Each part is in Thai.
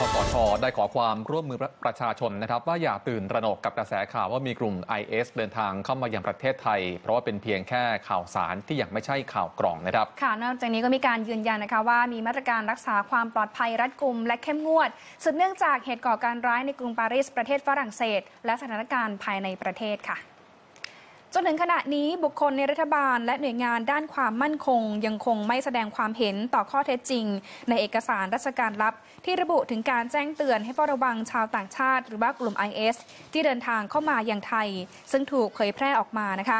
คอสชได้ขอความร่วมมือประชาชนนะครับ ว่าอย่าตื่นระหนกกับกระแสข่าวว่ามีกลุ่ม IS เดินทางเข้ามายังประเทศไทย เพราะว่าเป็นเพียงแค่ข่าวสารที่ยังไม่ใช่ข่าวกล่องนะครับค่ะนอกจากนี้ก็มีการยืนยันนะคะว่ามีมาตรการรักษาความปลอดภัยรัดกุม และเข้มงวด สืบเนื่องจากเหตุก่อการร้ายในกรุงปารีสประเทศฝรั่งเศส และสถานการณ์ภายในประเทศค่ะ จนถึงขณะนี้บุคคลในรัฐบาลและหน่วยงานด้านความมั่นคง ยังคงไม่แสดงความเห็นต่อข้อเท็จจริง ในเอกสารราชการลับ ที่ระบุถึงการแจ้งเตือนให้เฝ้าระวังชาวต่างชาติ หรือว่ากลุ่ม IS ที่เดินทางเข้ามาอย่างไทย ซึ่งถูกเผยแพร่ออกมานะคะ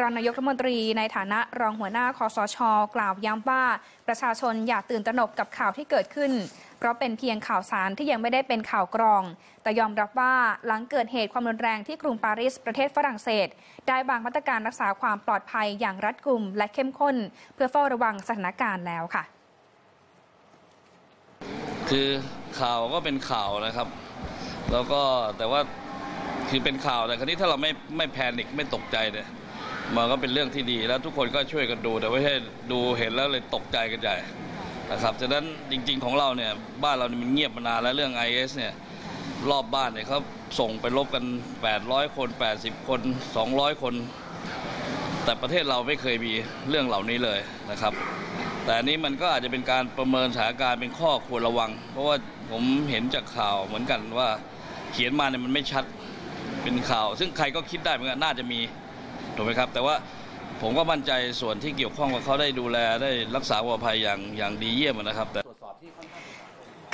รองนายกรัฐมนตรีในฐานะรองหัวหน้าคอสช กล่าวย้ำว่าประชาชนอย่าตื่นตระหนกกับข่าวที่เกิดขึ้น เพราะเป็นเพียงข่าวสารที่ยังไม่ได้เป็นข่าวกรอง แต่ยอมรับว่าหลังเกิดเหตุความรุนแรงที่กรุงปารีสประเทศฝรั่งเศส ได้บางมาตรการรักษาความปลอดภัยอย่างรัดกุมและเข้มข้น เพื่อเฝ้าระวังสถานการณ์แล้วค่ะ คือข่าวก็เป็นข่าวนะครับ แล้วก็แต่ว่าคือเป็นข่าวแต่ครั้นี้ถ้าเราไม่ไม่แพนิคไม่ตกใจเนี่ย มันก็เป็นเรื่องที่ดีแล้วทุกคนก็ช่วยกันดูแต่ไม่ใช่ดูเห็นแล้วเลยตกใจกันใหญ่นะครับฉะนั้นจริง ๆของเราเนี่ยบ้านเรานี่มันเงียบมานานแล้วเรื่อง IS เนี่ยรอบบ้านเนี่ยเขาส่งไปลบกัน 800 คน 80 คน 200 คน แต่ประเทศเราไม่เคยมีเรื่องเหล่านี้เลยนะครับ แต่นนี้มันก็อาจจะเป็นการประเมินสถานการณ์เป็นข้อควรระวัง เพราะว่าผมเห็นจากข่าวเหมือนกันว่าเขียนมาเนี่ยมันไม่ชัดเป็นข่าว ซึ่งใครก็คิดได้เหมือนกันน่าจะมี ถูกไหมครับ แต่ว่าผมก็มั่นใจส่วนที่เกี่ยวข้องกับเขาได้ดูแลได้รักษาความปลอดภัยอย่างอย่างดีเยี่ยมนะครับแต่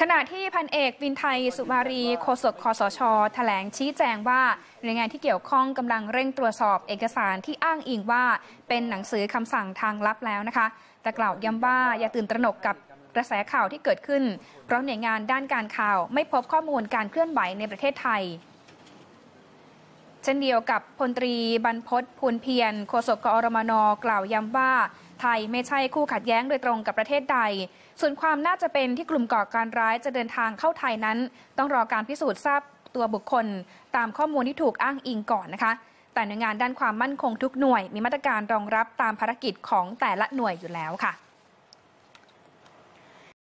ขณะที่พันเอกวินไทยสุมารีโฆษกคอสชแถลงชี้แจงว่าหน่วยงานที่เกี่ยวข้องกำลังเร่งตรวจสอบเอกสารที่อ้างอิงว่า เป็นหนังสือคำสั่งทางลับแล้วนะคะ แต่กล่าวย้ำว่าอย่าตื่นตระหนกกับกระแสข่าวที่เกิดขึ้น เพราะหน่วยงานด้านการข่าวไม่พบข้อมูลการเคลื่อนไหวในประเทศไทย เช่นเดียวกับพลตรีบรรพศพูนเพียรโฆษกกอรมนกล่าวย้ำว่า ไทยไม่ใช่คู่ขัดแย้งโดยตรงกับประเทศใด ส่วนความน่าจะเป็นที่กลุ่มก่อการร้ายจะเดินทางเข้าไทยนั้น ต้องรอการพิสูจน์ทราบตัวบุคคล ตามข้อมูลที่ถูกอ้างอิงก่อนนะคะ แต่หน่วยงานด้านความมั่นคงทุกหน่วย มีมาตรการรองรับตามภารกิจของแต่ละหน่วยอยู่แล้วค่ะ